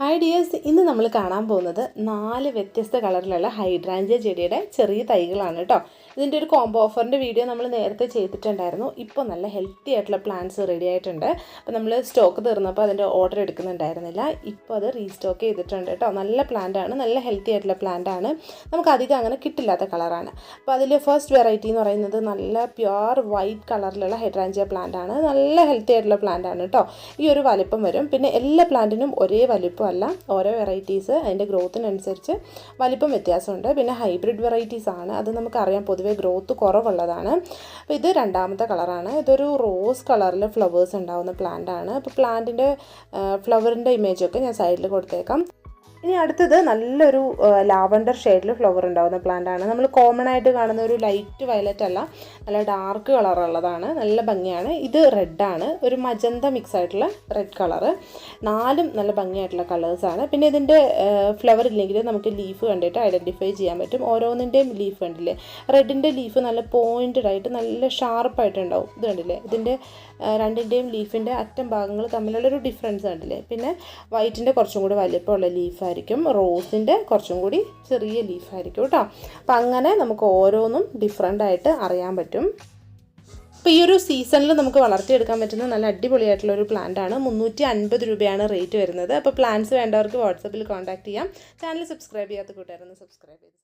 Hi dears ഇന്ന് നമ്മൾ കാണാൻ പോകുന്നത് നാല് വ്യത്യസ്ത കളറിലുള്ള ഹൈഡ്രാഞ്ചിയ ചെടിയുടെ ചെറിയ തൈകളാണ് കേട്ടോ ഇതിന്റെ ഒരു കോംബോ ഓഫറിന്റെ വീഡിയോ നമ്മൾ നേരത്തെ ചെയ്തിട്ടുണ്ടായിരുന്നു. ഇപ്പോൾ നല്ല ഹെൽത്തി ആയിട്ടുള്ള പ്ലാന്റ്സ് റെഡി ആയിട്ടുണ്ട്. അപ്പോൾ നമ്മൾ സ്റ്റോക്ക് തീർന്നപ്പോൾ അതിന്റെ ഓർഡർ എടുക്കുന്നുണ്ടായിരുന്നില്ല. ഇപ്പോൾ അത് റീസ്റ്റോക്ക് ചെയ്തിട്ടുണ്ട് കേട്ടോ നല്ല പ്ലാന്റ് ആണ്. നല്ല ഹെൽത്തി ആയിട്ടുള്ള പ്ലാന്റ് ആണ്. നമുക്ക് അധികം അങ്ങനെ കിട്ടില്ലാത്ത കളറാണ് അപ്പോൾ അതിൽ ഫസ്റ്റ് വെറൈറ്റി എന്ന് പറയുന്നത് നല്ല പ്യുവർ വൈറ്റ് കളറിലുള്ള ഹൈഡ്രാഞ്ചിയ പ്ലാന്റ് ആണ്. നല്ല ഹെൽത്തി ആയിട്ടുള്ള പ്ലാന്റ് ആണ് കേട്ടോ ഈ ഒരു വലിപ്പം വരും. പിന്നെ എല്ലാ പ്ലാന്റിനും ഒരേ വലിപ്പമല്ല ഓരോ വെറൈറ്റീസ് അതിന്റെ ഗ്രോത്തിനനുസരിച്ച് വലിപ്പം വ്യത്യാസമുണ്ട്. പിന്നെ ഹൈബ്രിഡ് വെറൈറ്റീസ് ആണ്. അത് നമുക്കറിയാം പൊതുവേ ഗ്രോത്ത് കുറവുള്ളതാണ്. അപ്പോൾ ഇത് രണ്ടാമത്തെ കളറാണ് ഇതൊരു റോസ് കളറിൽ ഫ്ലവേഴ്സ് ഉണ്ടാകുന്ന പ്ലാന്റ് ആണ്. അപ്പോൾ പ്ലാന്റിന്റെ ഫ്ലവറിന്റെ ഇമേജൊക്കെ ഞാൻ സൈഡിൽ കൊടുത്തേക്കാം. ഇനി അടുത്തത് നല്ലൊരു ലാവണ്ടർ ഷെയ്ഡിൽ ഫ്ലവർ ഉണ്ടാകുന്ന പ്ലാന്റ് ആണ്. നമ്മൾ കോമൺ ആയിട്ട് കാണുന്ന ഒരു ലൈറ്റ് വയലറ്റ് അല്ല നല്ല ഡാർക്ക് കളറുള്ളതാണ് നല്ല ഭംഗിയാണ്. ഇത് റെഡാണ് ഒരു മജന്ത മിക്സ് ആയിട്ടുള്ള റെഡ് കളറ് നാലും നല്ല ഭംഗിയായിട്ടുള്ള കളേഴ്സാണ് പിന്നെ ഇതിന്റെ ഫ്ലവർ ഇല്ലെങ്കിൽ നമുക്ക് ലീഫ് കണ്ടിട്ട് ഐഡന്റിഫൈ ചെയ്യാൻ പറ്റും. ഓരോന്നിന്റെയും ലീഫ് കണ്ടില്ലേ? റെഡിന്റെ ലീഫ് നല്ല പോയിന്റഡ് ആയിട്ട് നല്ല ഷാർപ്പായിട്ടുണ്ടാവും ഇത് കണ്ടില്ലേ? ഇതിന്റെ രണ്ടിന്റെയും ലീഫിന്റെ അറ്റം ഭാഗങ്ങൾ തമ്മിലുള്ളൊരു ഡിഫറൻസ് കണ്ടില്ലേ? പിന്നെ വൈറ്റിന്റെ കുറച്ചും കൂടി വലിപ്പമുള്ള ലീഫായിരിക്കും റോസിന്റെ കുറച്ചും കൂടി ചെറിയ ലീഫായിരിക്കും കേട്ടോ. അപ്പം അങ്ങനെ നമുക്ക് ഓരോന്നും ഡിഫറെന്റ് ആയിട്ട് അറിയാൻ പറ്റും. അപ്പോൾ ഈ ഒരു സീസണിൽ നമുക്ക് വളർത്തിയെടുക്കാൻ പറ്റുന്ന നല്ല അടിപൊളിയായിട്ടുള്ള ഒരു പ്ലാന്റ് ആണ്. മുന്നൂറ്റി അൻപത് രൂപയാണ് റേറ്റ് വരുന്നത്. അപ്പോൾ പ്ലാന്റ്സ് വേണ്ടവർക്ക് വാട്സപ്പിൽ കോൺടാക്ട് ചെയ്യാം. ചാനൽ സബ്സ്ക്രൈബ് ചെയ്യാത്ത കൂട്ടുകാരൊന്ന് സബ്സ്ക്രൈബ് ചെയ്ത്